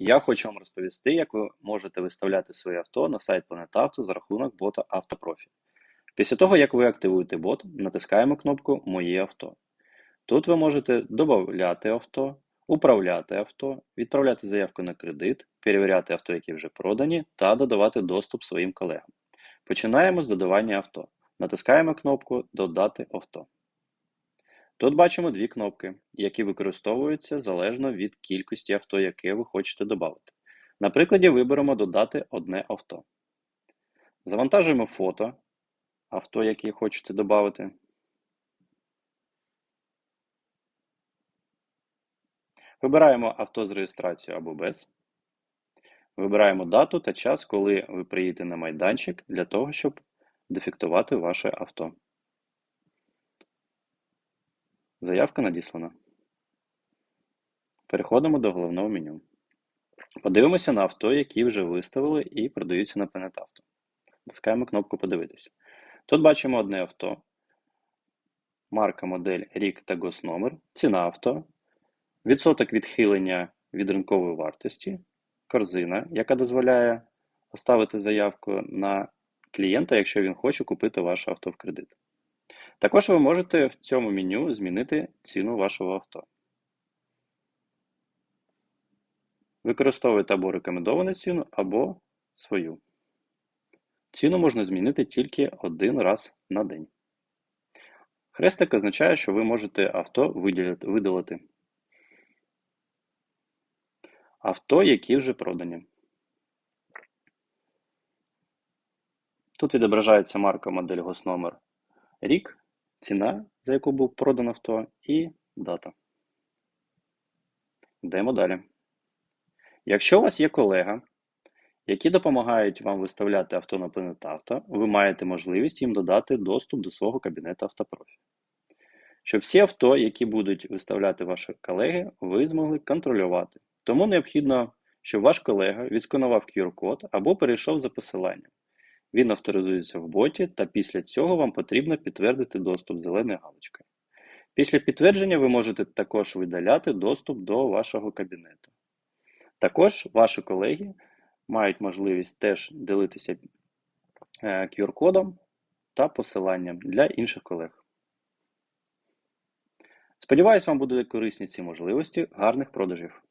Я хочу вам розповісти, як ви можете виставляти своє авто на сайт Планетавто за рахунок бота Автопрофі. Після того, як ви активуєте бот, натискаємо кнопку Моє авто. Тут ви можете додати авто, управляти авто, відправляти заявку на кредит, перевіряти авто, які вже продані, та додавати доступ своїм колегам. Починаємо з додавання авто. Натискаємо кнопку Додати авто. Тут бачимо дві кнопки, які використовуються залежно від кількості авто, яке ви хочете додати. На прикладі виберемо Додати одне авто. Завантажуємо фото авто, яке хочете додати. Вибираємо авто з реєстрацією або без. Вибираємо дату та час, коли ви приїдете на майданчик для того, щоб дефектувати ваше авто. Заявка надіслана. Переходимо до головного меню. Подивимося на авто, які вже виставили і продаються на Планетавто. Натискаємо кнопку Подивитись. Тут бачимо одне авто, марка, модель, рік та госномер, ціна авто, відсоток відхилення від ринкової вартості, корзина, яка дозволяє поставити заявку на клієнта, якщо він хоче купити ваше авто в кредит. Також ви можете в цьому меню змінити ціну вашого авто. Використовуйте або рекомендовану ціну, або свою. Ціну можна змінити тільки один раз на день. Хрестик означає, що ви можете авто видалити. Авто, які вже продані. Тут відображається марка, модель, госномер, рік, ціна, за яку був продано авто, і дата. Йдемо далі. Якщо у вас є колега, які допомагають вам виставляти авто на Планетавто, ви маєте можливість їм додати доступ до свого кабінету автопрофі. Щоб всі авто, які будуть виставляти ваші колеги, ви змогли контролювати. Тому необхідно, щоб ваш колега відсканував QR-код або перейшов за посиланням. Він авторизується в боті, та після цього вам потрібно підтвердити доступ зеленою галочкою. Після підтвердження ви можете також видаляти доступ до вашого кабінету. Також ваші колеги мають можливість теж ділитися QR-кодом та посиланням для інших колег. Сподіваюсь, вам будуть корисні ці можливості. Гарних продажів!